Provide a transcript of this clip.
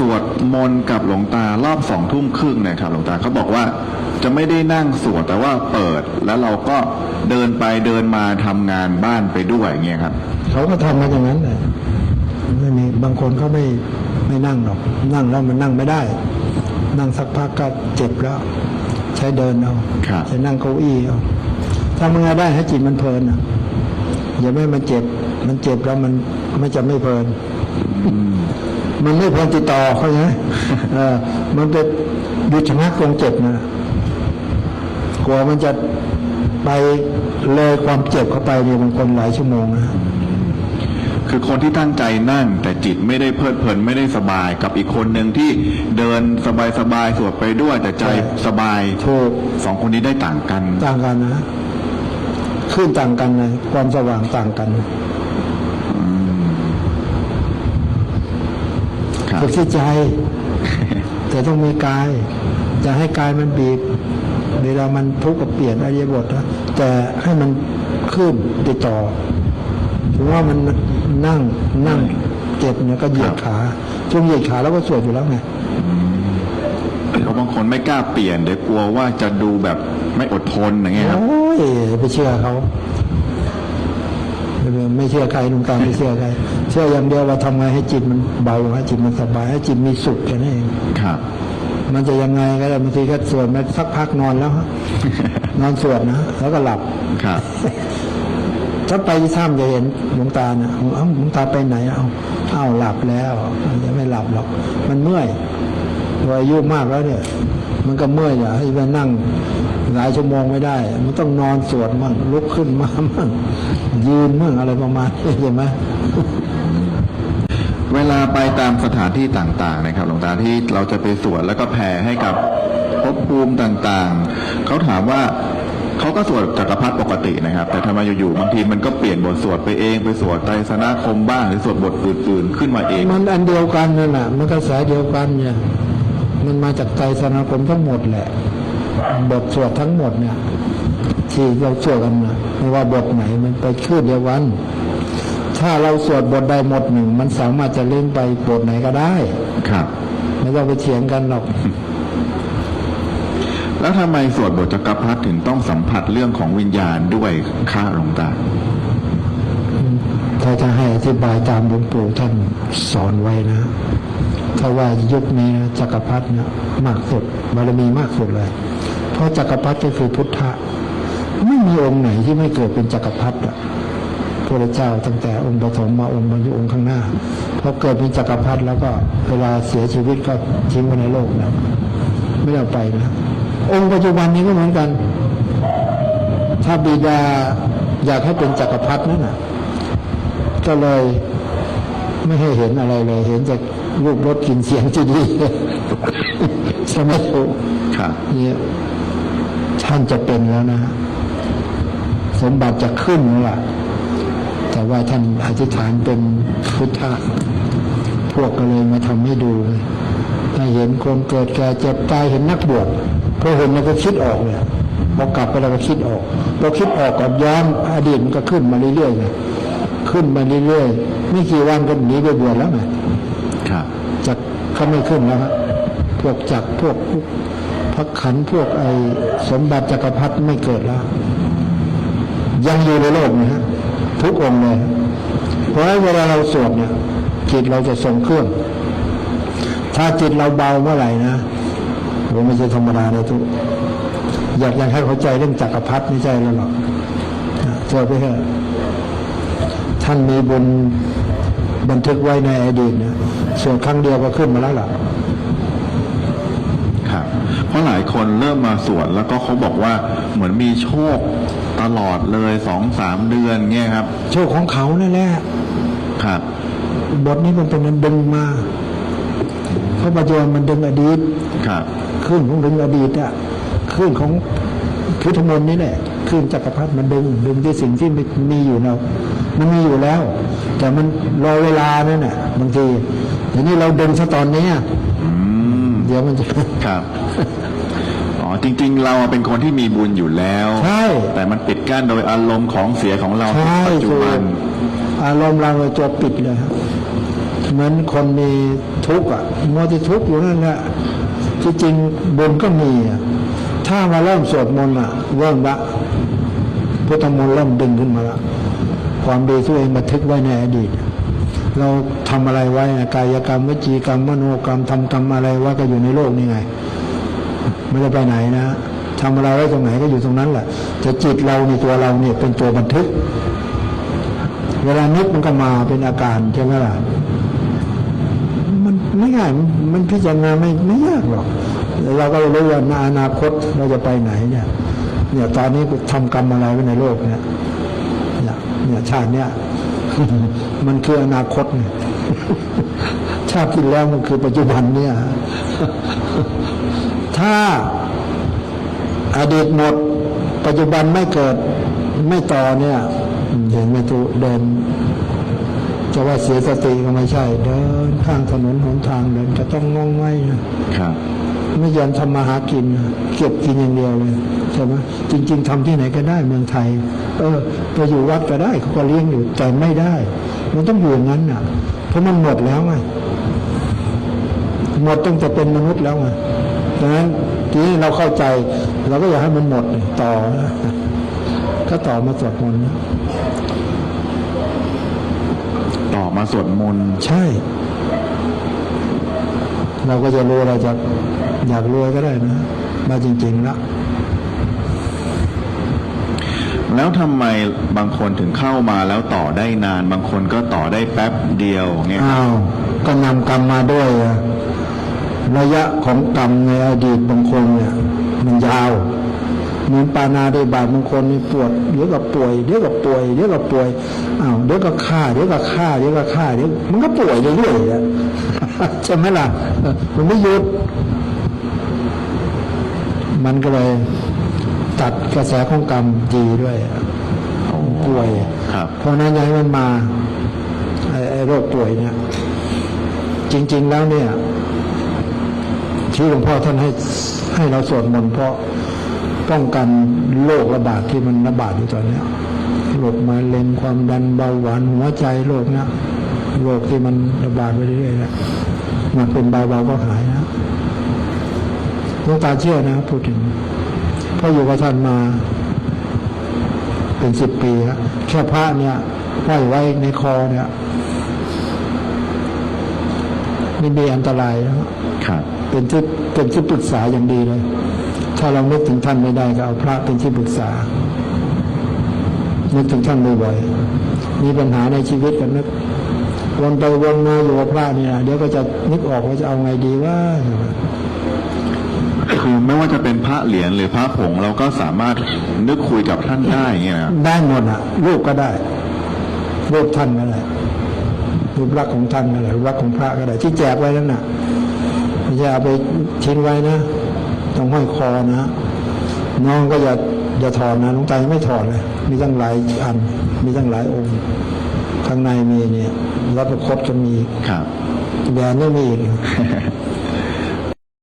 สวดมนต์กับหลวงตารอบสองทุ่มครึ่งเนะครับหลวงตาเขาบอกว่าจะไม่ได้นั่งสวดแต่ว่าเปิดแล้วเราก็เดินไปเดินมาทำงานบ้านไปด้วยอย่างเงี้ยครับเขาก็ทำมาอย่างนั้นแหละไม่มีบางคนเขาไม่ไม่นั่งหรอกนั่งแล้วมันนั่งไม่ได้ นั่งสักพักก็เจ็บแล้ว ใช้เดินเอาครับใช้นั่งเก้าอี้เอาทำยังไงได้ให้จิตมันเพลินอะอย่าไม่ให้มันเจ็บ มันเจ็บแล้วมันไม่จะไม่เพลิน มันไม่เพลินติดต่อเขาไงเออมันจะหยุดชะงักตรงเจ็บนะกลัวมันจะไปเลยความเจ็บเข้าไปเนี่ยบางคนหลายชั่วโมงนะคือคนที่ตั้งใจนั่ง แต่จิตไม่ได้เพลิดเพลินไม่ได้สบายกับอีกคนหนึ่งที่เดินสบายสบายๆสวดไปด้วยแต่ใจใช่สบายถูกสองคนนี้ได้ต่างกัน ต่างกันนะขึ้นต่างกันนะความสว่างต่างกัน ครับ ฝึกที่ใจ แต่ต้องมีกาย จะให้กายมันบีบ เวลามันทุกข์ก็เปลี่ยนอริยบทนะแต่ให้มันขึ้นติดต่อถือว่ามันนั่งนั่งเจ็บเนี่ยก็เหยียดขาช่วงเหยียดขาแล้วก็สวดอยู่แล้วไงเพราะบางคนไม่กล้าเปลี่ยนเดี๋ยวกลัวว่าจะดูแบบไม่อดทนอย่างเงี้ยครับโอ้ยไปเชื่อเขา ไม่เชื่อใครลุงตาไม่เชื่อใคร เชื่ออย่างเดียวว่าทำไงให้จิตมันเบาให้จิตมันสบายให้จิตมีสุขแค่นั้นเองครับ มันจะยังไงก็ได้บางทีก็สวดมาสักพักนอนแล้วฮะนอนสวดนะแล้วก็หลับครับถ้าไปที่ถ้ำจะเห็นหลวงตานะเอ้าหลวงตาไปไหนเอ้าเอ้าหลับแล้วยังไม่หลับหรอก มันเมื่อยตัวอายุมากแล้วเนี่ย มันก็เมื่อยอะให้ไปนั่ง หลายชั่วโมงไม่ได้ มันต้องนอนสวดมั่งลุกขึ้นมามั่งยืนมั่งอะไรประมาณนี้เห็นไหมเวลาไปตามสถานที่ต่างๆ นะครับ หลวงตาที่เราจะไปสวดแล้วก็แผ่ให้กับภพภูมิต่างๆ เขาถามว่าเขาก็สวดจักรพรรดิปกตินะครับ แต่ทำไมอยู่ๆบางทีมันก็เปลี่ยนบทสวดไปเองไปสวดไตรสนาคมบ้างหรือสวดบทอื่นๆขึ้นมาเอง มันอันเดียวกันนั่นแหละมันกระแสเดียวกันเนี่ยมันมาจากใจสนาคมทั้งหมดแหละ บทสวดทั้งหมดเนี่ยที่เราสวดกันนะไม่ว่าบทไหนมันไปขึ้นเดียวกัน ถ้าเราสวดบทใดหมดหนึ่ง มันสามารถจะเล่นไปบทไหนก็ได้ ครับ ไม่ต้องไปเถียงกันหรอก แล้วทำไมสวดบทจักรพรรดิถึงต้องสัมผัสเรื่องของวิญญาณด้วยค่าหลวงตาถ้าจะให้อธิบายตามหลวงปู่ท่านสอนไว้นะถ้าว่ายุคนี้นะจักรพรรดิเนี่ยมากสุดบารมีมากสุดเลยเพ ราะจักรพรรดิก็คือพุทธะไม่มีองค์ไหนที่ไม่เกิดเป็นจักรพรรดิอะพระเจ้าตั้งแต่องค์ปฐมมาองค์บรรยุองค์ข้างหน้าพอเกิดเป็นจักรพรรดิแล้วก็เวลาเสียชีวิตก็ทิ้งไว้ในโลกแล้วไม่ได้เอาไปนะองค์ปัจจุบันนี้ก็เหมือนกัน ถ้าบิดาอยากให้เป็นจักรพรรดินั่นน่ะก็เลยไม่ให้เห็นอะไรเลย เห็นแต่รูปรสกลิ่นเสียงที่ดีสมัยถูกครับเนี่ย ท่านจะเป็นแล้วนะ สมบัติจะขึ้นแล้วล่ะ แต่ว่าท่านอธิษฐานเป็นพุทธะพวกก็เลยมาทำให้ดูเลยถ้าเห็นคนเกิดแก่เจ็บตายเห็นนักบวชพอเห็นแล้วก็คิดออกเลยพอกลับไปแล้วก็คิดออกพอคิดออกก็ย้อนอดีตมันก็ขึ้นมาเรื่อยๆไงขึ้นมาเรื่อยๆไม่กี่วันก็หนีไปบวชแล้วไงครับจักรก็ไม่ขึ้นแล้วฮะพวกจักรพวก พักขันพวกไอสมบัติจักรพรรดิไม่เกิดแล้ว ยังอยู่ในโลกนะฮะทุกองค์เลยเพราะเวลาเราสวดเนี่ยจิตเราจะทรงเครื่อง ถ้าจิตเราเบาเมื่อไหร่นะโหไม่ใช่ธรรมดาเลยทุกอยากอยากให้เข้าใจเรื่องจักรพรรดิไม่ใช่แล้วหรอกนะสวดไปเถอะท่านมีบุญบันทึกไว้ในอดีตนะสวดครั้งเดียวก็ขึ้นมาแล้วล่ะครับ เพราะหลายคนเริ่มมาสวดแล้วก็เขาบอกว่าเหมือนมีโชคตลอดเลยสองสามเดือนเงี้ยครับ โชคของเขานั่นแหละครับบทนี้มันเป็นมันดึงมาเพราะปัจจุบันมันดึงอดีตครับขึ้นของดึงอดีตอะขึ้นของพุทธมนต์นี่แหละขึ้นจักรพรรดิมันดึงดึงที่สิ่งที่มันมีอยู่เรามันมีอยู่แล้ว แต่มันรอเวลานั่นน่ะบางทีอย่างนี้เราดึงซะตอนนี้อะอืมเดี๋ยวมันจะครับอ๋อจริง ๆ เราเป็นคนที่มีบุญอยู่แล้วใช่แต่มันปิดกั้นโดยอารมณ์ของเสียของเราใช่ปัจจุถูกบันอารมณ์เราเลยตัวปิดเลยครับเหมือนคนมีทุกข์อะมัวที่ทุกข์อยู่นั่นแหละที่จริงบุญก็มีอะถ้ามาเริ่มสวดมนต์อะเริ่มละพุทธมนต์เริ่มดึงขึ้นมาละความดีที่ตัวเองบันทึกไว้ในอดีต เราทำอะไรไว้นะกายกรรมวจีกรรมมโนกรรมทำกรรมอะไรไว่าก็อยู่ในโลกนี่ไง ไม่ได้ไปไหนนะทำอะไรไว้ตรงไหนก็อยู่ตรงนั้นแหละแต่จิตเราในตัวเราเนี่ยเป็นตัวบันทึก เวลานึกมันก็มาเป็นอาการใช่ไหมล่ะมันไม่ง่ายมันพิจารณาไม่ไม่ยากหรอกเราก็รู้ว่าในอนาคตเราจะไปไหนเนี่ย เนี่ยตอนนี้กูทำกรรมอะไรไว้ในโลกเนี่ยเนี่ยเนี่ยชาติเนี่ย มันคืออนาคตเนี่ยชาติที่แล้วมันคือปัจจุบันเนี่ย ถ้าอดีตหมด ปัจจุบันไม่เกิดไม่ต่อเนี่ยอืมเห็นไหมตุเดินจะว่าเสียสติก็ไม่ใช่ เดินข้างถนนหนทางเดินจะต้องงองไว้นะครับ ไม่ยอมทำมาหากินนะเก็บกินอย่างเดียวเลยใช่ไหมจริง ๆทำที่ไหนก็ได้เมืองไทย เออไปอยู่วัดก็ได้เขาก็เลี้ยงอยู่แต่ไม่ได้ มันต้องอยู่อย่างนั้นน่ะ เพราะมันหมดแล้วไงหมดตั้งแต่เป็นมนุษย์แล้วไงดังนั้นทีนี้เราเข้าใจเราก็อยากให้มันหมดต่อนะก็ต่อมาสวดมนต์นะต่อมาสวดมนต์ใช่ เราก็จะรู้เราจะอยากรวยก็ได้นะ มาจริงๆแล้ว แล้วทำไมบางคนถึงเข้ามาแล้วต่อได้นาน บางคนก็ต่อได้แป๊บเดียวเนี่ยอ้าวก็นำกรรมมาด้วย ระยะของกรรมในอดีตบางคนเนี่ย มันยาวเหมือนปานาได้บาตบางคนนี่ปวดเดี๋ยวก็ป่วยเดี๋ยวก็ป่วยเดี๋ยวก็ป่วยอ้าวเดี๋ยวก็ฆ่าเดี๋ยวก็ฆ่าเดี๋ยวก็ฆ่าเดี๋ยวมันก็ป่วยเรื่อยๆใช่ไหมล่ะมันไม่หยุดมันก็เลย ตัดกระแสของกรรมดีด้วยอะป่วยครับเพราะนั้นอย้ายมันมาไอ้ไอ้โรคป่วยเนี่ย จริง ๆ แล้วเนี่ยที่หลวงพ่อท่านให้ให้เราสวดมนต์เพราะป้องกันโรคระบาดที่มันระบาดอยู่ตอนเนี้ยโรคมะเร็งความดันเบาหวานหัวใจโรคเนี้ยโรคที่มันระบาดไปเรื่อยๆเนี่ยมันเป็นเบาๆก็หายนะหลวงตาเชื่อนะพูดถึงเพราะอยู่กับท่านมา เป็นสิบปีแล้วแค่พระเนี่ยห้อยไว้ในคอเนี่ยไม่มีอันตรายแล้วครับเป็นที่เป็นที่ปรึกษาอย่างดีเลย ถ้าเรานึกถึงท่านไม่ได้ก็เอาพระเป็นที่ปรึกษา นึกถึงท่านบ่อยๆมีปัญหาในชีวิตกันนึกวนไปวนมาอยู่กับพระเนี่ยเดี๋ยวก็จะนึกออกว่าจะเอาไงดีว่า คือไม่ว่าจะเป็นพระเหรียญหรือพระผงเราก็สามารถนึกคุยกับท่านได้อย่างเงี้ยนะครับได้หมดอะรูปก็ได้ รูปท่านก็ได้รูปลักษณ์ของท่านก็ได้รูปลักษณ์ของพระก็ได้ ที่แจกไว้นั่นน่ะไม่ใช่เอาไปทิ้งไว้นะต้องห้อยคอนะน้องก็อย่าอย่าถอดนะหลวงตายังไม่ถอดเลย มีตั้งหลายอัน มีตั้งหลายองค์ ข้างในมีเนี่ยรัตคตก็มีครับแหวนก็มีอีก